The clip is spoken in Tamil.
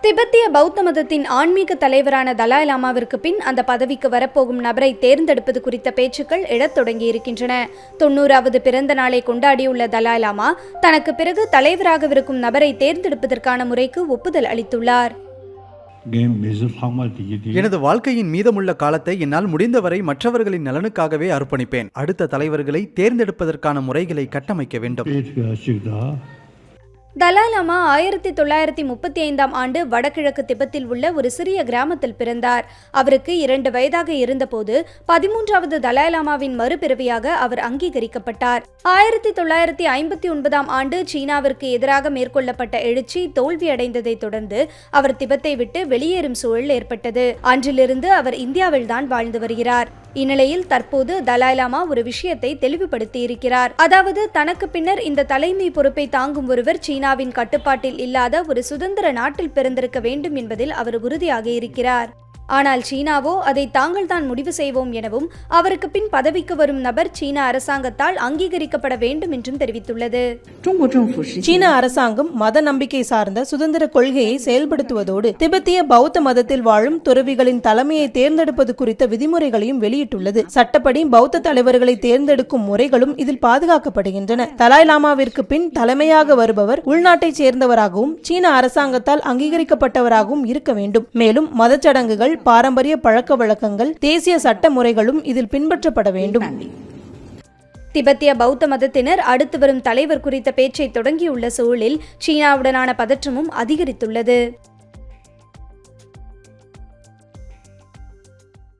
திபெத்திய பௌத்த மதத்தின் ஆன்மீக தலைவரான தலாய் லாமாவிற்கு பின் அந்த பதவிக்கு வரப்போகும் நபரை தேர்ந்தெடுப்பது குறித்த பேச்சுக்கள் எழத் இருக்கின்றன தொண்ணூறாவது பிறந்த நாளை கொண்டாடியுள்ள தலாய் லாமா தனக்கு பிறகு தலைவராகவிருக்கும் நபரை தேர்ந்தெடுப்பதற்கான முறைக்கு ஒப்புதல் அளித்துள்ளார். எனது வாழ்க்கையின் மீதமுள்ள காலத்தை என்னால் முடிந்தவரை மற்றவர்களின் நலனுக்காகவே அர்ப்பணிப்பேன். அடுத்த தலைவர்களை தேர்ந்தெடுப்பதற்கான முறைகளை கட்டமைக்க வேண்டும். தலாலாமா ஆயிரத்தி தொள்ளாயிரத்தி முப்பத்தி ஐந்தாம் ஆண்டு வடகிழக்கு திபெத்தில் உள்ள ஒரு சிறிய கிராமத்தில் பிறந்தார். அவருக்கு இரண்டு வயதாக இருந்தபோது பதிமூன்றாவது தலாலாமாவின் மறுபிறவியாக அவர் அங்கீகரிக்கப்பட்டார். ஆயிரத்தி தொள்ளாயிரத்தி ஐம்பத்தி ஒன்பதாம் ஆண்டு சீனாவிற்கு எதிராக மேற்கொள்ளப்பட்ட எழுச்சி தோல்வியடைந்ததை தொடர்ந்து அவர் திபெத்தை விட்டு வெளியேறும் சூழல் ஏற்பட்டது. அன்றிலிருந்து அவர் இந்தியாவில்தான் வாழ்ந்து வருகிறார். இந்நிலையில் தற்போது தலாய்லாமா ஒரு விஷயத்தை தெளிவுபடுத்தி இருக்கிறார் அதாவது தனக்கு பின்னர் இந்த தலைமை பொறுப்பை தாங்கும் ஒருவர் சீனாவின் கட்டுப்பாட்டில் இல்லாத ஒரு சுதந்திர நாட்டில் பிறந்திருக்க வேண்டும் என்பதில் அவர் உறுதியாக இருக்கிறார் ஆனால் சீனாவோ அதை தாங்கள் தான் முடிவு செய்வோம் எனவும் அவருக்கு பின் பதவிக்கு வரும் நபர் சீன அரசாங்கத்தால் அங்கீகரிக்கப்பட வேண்டும் என்றும் தெரிவித்துள்ளது. சீன அரசாங்கம் மத நம்பிக்கை சார்ந்த சுதந்திர கொள்கையை செயல்படுத்துவதோடு திபெத்திய பௌத்த மதத்தில் வாழும் துறவிகளின் தலைமையை தேர்ந்தெடுப்பது குறித்த விதிமுறைகளையும் வெளியிட்டுள்ளது. சட்டப்படி பௌத்த தலைவர்களை தேர்ந்தெடுக்கும் முறைகளும் இதில் பாதுகாக்கப்படுகின்றன. தலாய் லாமாவிற்கு பின் தலைமையாக வருபவர் உள்நாட்டைச் சேர்ந்தவராகவும் சீன அரசாங்கத்தால் அங்கீகரிக்கப்பட்டவராகவும் இருக்க வேண்டும். மேலும் மதச்சடங்குகள் பாரம்பரிய பழக்க வழக்கங்கள் தேசிய சட்ட முறைகளும் இதில் பின்பற்றப்பட வேண்டும். திபெத்திய பௌத்த மதத்தினர் அடுத்து வரும் தலைவர் குறித்த பேச்சை தொடங்கியுள்ள சூழலில் சீனாவுடனான பதற்றமும் அதிகரித்துள்ளது.